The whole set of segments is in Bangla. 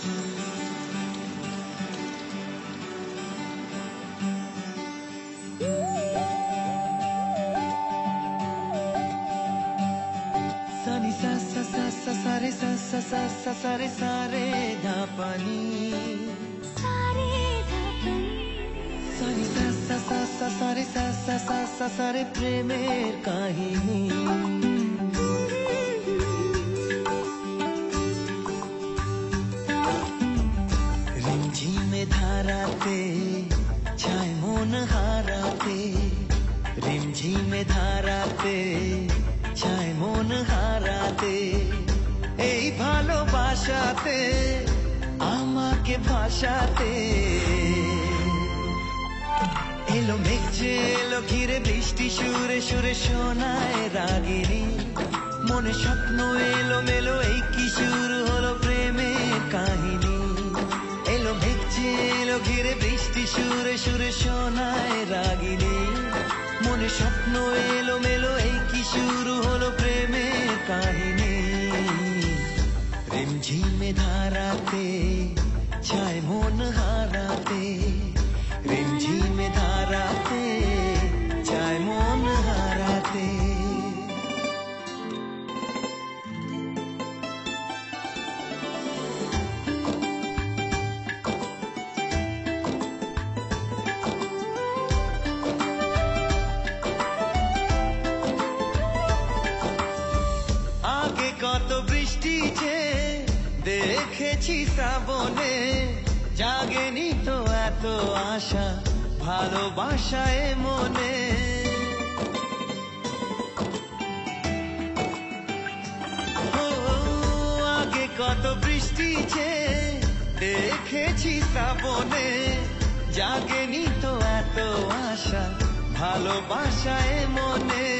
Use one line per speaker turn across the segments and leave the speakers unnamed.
सारे सा सा सा सा
सारे
सारे धा पानी सारे धा सारे सा सा सा सा सारे सा सा सा सा सारे प्रेमेर काहिनी রিমঝিমে ধারাতে ছায় মন হারাতে, এই ভালোবাসাতে, আমাকে ভাসাতে। এলো মেঘছে এলো ঘিরে বৃষ্টি, সুরে সুরে শোনায় রাগিনী। মনে স্বপ্ন এলো মেলো, এই কি শুরু হলো প্রেমের কাহিনী। এলো মেঘছে এলো ঘিরে বৃষ্টি, সুরে সুরে শোনায় রাগিনী। মনে স্বপ্ন এলো মেলো এই কি শুরু হলো প্রেমের কাহিনী? রিমঝিমে ধারাতে দেখেছি শ্রাবণে, জাগেনি তো এত আশা ভালোবাসায় মনে। আগে কত বৃষ্টি যে দেখেছি শ্রাবণে, জাগেনি তো এত আশা ভালোবাসায় মনে।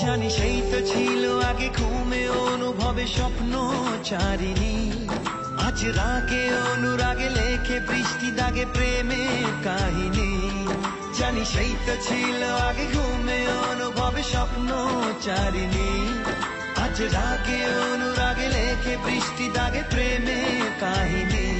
জানি সেই তো ছিল আগে ঘুমে অনুভবে স্বপ্ন চারিনি আজ রাগে অনুরাগে লেখে বৃষ্টি দাগে প্রেমের কাহিনী। জানি সেই তো ছিল আগে ঘুমে অনুভবে স্বপ্ন চারিনি আজ রাগে অনুরাগে লেখে বৃষ্টি দাগে প্রেমের কাহিনী।